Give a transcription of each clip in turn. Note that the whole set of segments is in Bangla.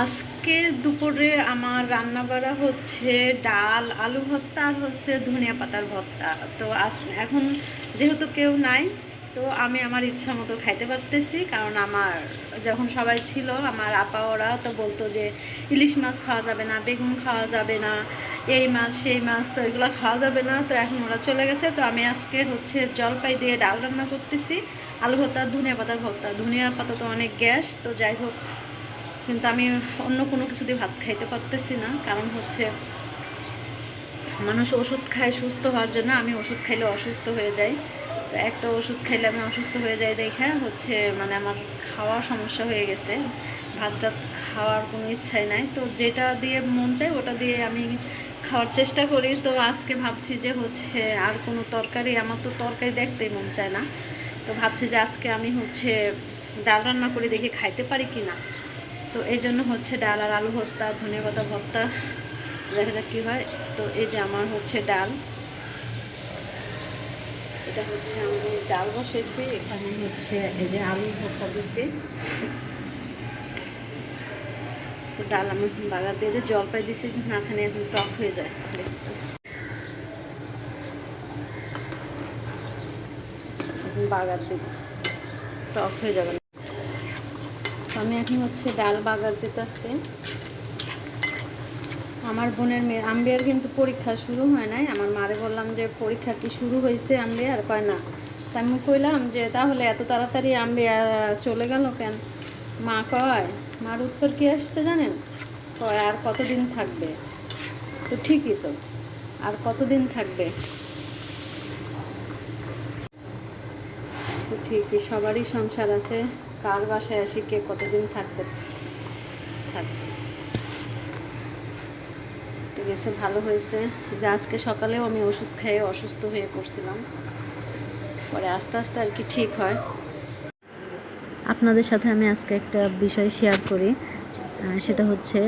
আজকে দুপুরে আমার রান্না করা হচ্ছে ডাল, আলু ভর্তা আর হচ্ছে ধনিয়া পাতার ভর্তা। তো আজ এখন যেহেতু কেউ নাই, তো আমি আমার ইচ্ছা মতো খাইতে পারতেছি, কারণ আমার যখন সবাই ছিল, আমার আপা, ওরা তো বলতো যে ইলিশ মাছ খাওয়া যাবে না, বেগুন খাওয়া যাবে না, এই মাছ, সেই মাছ, তো এগুলো খাওয়া যাবে না, তো এখন ওরা চলে গেছে। তো আমি আজকে হচ্ছে জলপাই দিয়ে ডাল রান্না করতেছি, আলু ভর্তা, ধনিয়া পাতার ভর্তা। ধনিয়া পাতা তো অনেক গ্যাস, তো যাই হোক কিন্তু আমি অন্য কোনো কিছু দিয়ে ভাত খাইতে পারতেছি না। কারণ হচ্ছে, মানুষ ওষুধ খায় সুস্থ হওয়ার জন্য, আমি ওষুধ খাইলে অসুস্থ হয়ে যাই। তো একটা ওষুধ খাইলে আমি অসুস্থ হয়ে যাই দেখে হচ্ছে মানে আমার খাওয়ার সমস্যা হয়ে গেছে। ভাত টাত খাওয়ার কোনো ইচ্ছাই নাই। তো যেটা দিয়ে মন চায় ওটা দিয়ে আমি খাওয়ার চেষ্টা করি। তো আজকে ভাবছি যে হচ্ছে, আর কোনো তরকারি, আমার তো তরকারি দেখতেই মন চায় না। তো ভাবছি যে আজকে আমি হচ্ছে, ডাল রান্না করে দেখে খাইতে পারি কি না তো এই জন্য হচ্ছে ডাল আর আলু ভর্তা ধনে পাতা ভর্তা, দেখা যাক কী হয়। তো এই যে আমার হচ্ছে ডাল। এটা হচ্ছে আমি ডাল বসেছি, এখানে হচ্ছে এই যে আলু ভর্তা দিচ্ছি তো ডাল আমি বাগার দিয়ে দিয়ে জলপাই দিচ্ছি না খানে এখন টক হয়ে যায় এখন বাগার দিব টক হয়ে যাবে। আমি এখন হচ্ছে ডাল বাগার দিতেছি। আমার বোনের মেয়ে আম্বিয়ার কিন্তু পরীক্ষা শুরু হয় নাই। আমার মারে বললাম যে, পরীক্ষা কি শুরু হয়েছে আম্বিয়ার কয়, না। তা আমি কইলাম যে, তাহলে এত তাড়াতাড়ি আম্বিয়া চলে গেল কেন? মা কয়, মার উত্তর কি আসছে জানেন? কয়, আর কতদিন থাকবে? তো ঠিকই তো, আর কতদিন থাকবে? ঠিকই, সবারই সংসার আছে। কার বাসায় আসি, কে কতদিন থাকবে? ঠিক আছে ভালো হয়েছে। যে আজকে সকালেও আমি ওষুধ খেয়ে অসুস্থ হয়ে পড়ছিলাম। পরে আস্তে আস্তে আর কি ঠিক হয়। আপনাদের সাথে আমি আজকে একটা বিষয় শেয়ার করি। সেটা হচ্ছে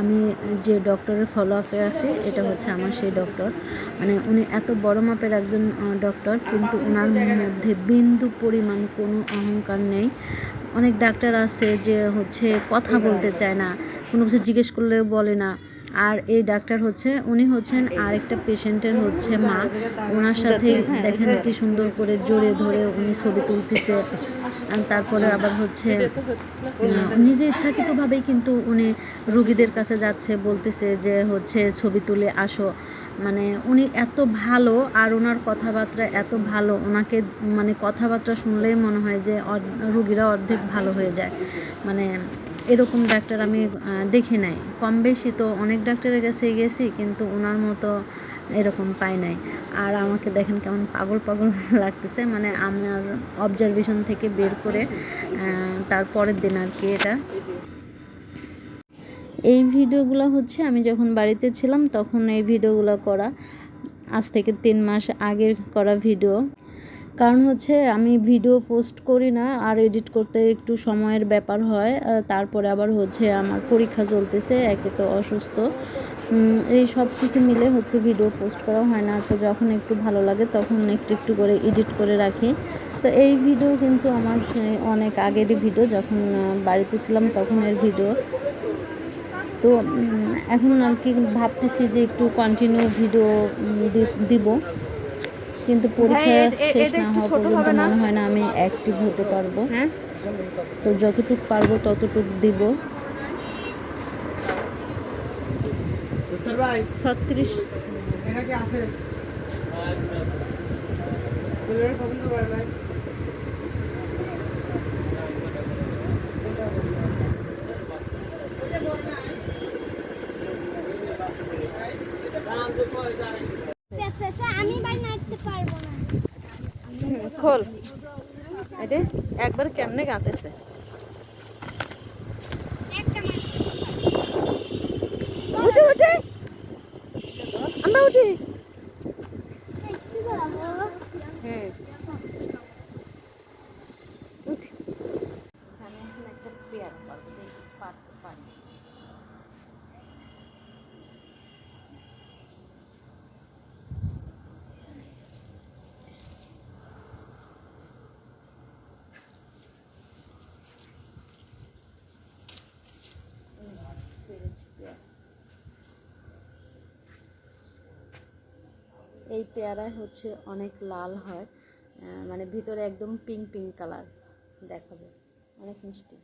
আমি যে ডক্টরের ফলো আপে আছি, এটা হচ্ছে আমার সেই ডক্টর। মানে উনি এত বড় মাপের একজন ডক্টর, কিন্তু ওনার মধ্যে বিন্দু পরিমাণ কোনো অহংকার নেই। অনেক ডাক্তার আছে যে হচ্ছে কথা বলতে চায় না, কোনো কিছু জিজ্ঞেস করলেও বলে না। আর এই ডাক্তার হচ্ছে, উনি হচ্ছেন আরেকটা পেশেন্টের হচ্ছে মা। ওনার সাথে দেখেন কি সুন্দর করে জোরে ধরে উনি ছবি তুলতেছে। তারপরে আবার হচ্ছে নিজে ইচ্ছাকৃতভাবেই কিন্তু উনি রুগীদের কাছে যাচ্ছে, বলতেছে যে হচ্ছে ছবি তুলে আসো। মানে উনি এত ভালো, আর ওনার কথাবার্তা এত ভালো। ওনাকে মানে কথাবার্তা শুনলেই মনে হয় যে রুগীরা অর্ধেক ভালো হয়ে যায়। মানে এরকম ডাক্তার আমি দেখি নাই। কম বেশি তো অনেক ডাক্তারের কাছে গেছি, কিন্তু ওনার মতো এরকম পাই নাই। আর আমাকে দেখেন কেমন পাগল পাগল লাগতেছে। মানে আমার অবজারভেশন থেকে বের করে তারপরের দিন আর কি এটা। এই ভিডিওগুলো হচ্ছে, আমি যখন বাড়িতে ছিলাম তখন এই ভিডিওগুলো করা। আজ থেকে তিন মাস আগের করা ভিডিও। কারণ হচ্ছে আমি ভিডিও পোস্ট করি না, আর এডিট করতে একটু সময়ের ব্যাপার হয় তারপরে আবার হচ্ছে আমার পরীক্ষা চলতেছে, একে তো অসুস্থ। এই সব কিছু মিলে হচ্ছে ভিডিও পোস্ট করা হয় না, তো যখন একটু ভালো লাগে তখন একটু একটু করে এডিট করে রাখি। তো এই ভিডিও কিন্তু আমার অনেক আগেরই ভিডিও যখন বাড়িতে ছিলাম তখন এর ভিডিও তো এখন আর কি ভাবতেছি যে একটু কন্টিনিউ ভিডিও দিব। কিন্তু পরীক্ষা এ- শেষ না হওয়া পর্যন্ত না? মনে হয় না আমি অ্যাক্টিভ হতে পারব। হ্যাঁ? তো যতটুক পারব ততটুক দিব। ছত্রিশ ভাই নাচতে পারব না খোল। এটা একবার কেমনে গাঁতেছে উঠে উঠে। আমরা উঠি হুম উঠি আমি এখন একটা পেয়ারা পারব দেখি পারতে পারি এই পেয়ারায় হচ্ছে অনেক লাল হয় মানে ভিতরে একদম পিঙ্ক পিঙ্ক কালার দেখাবে। অনেক মিষ্টি।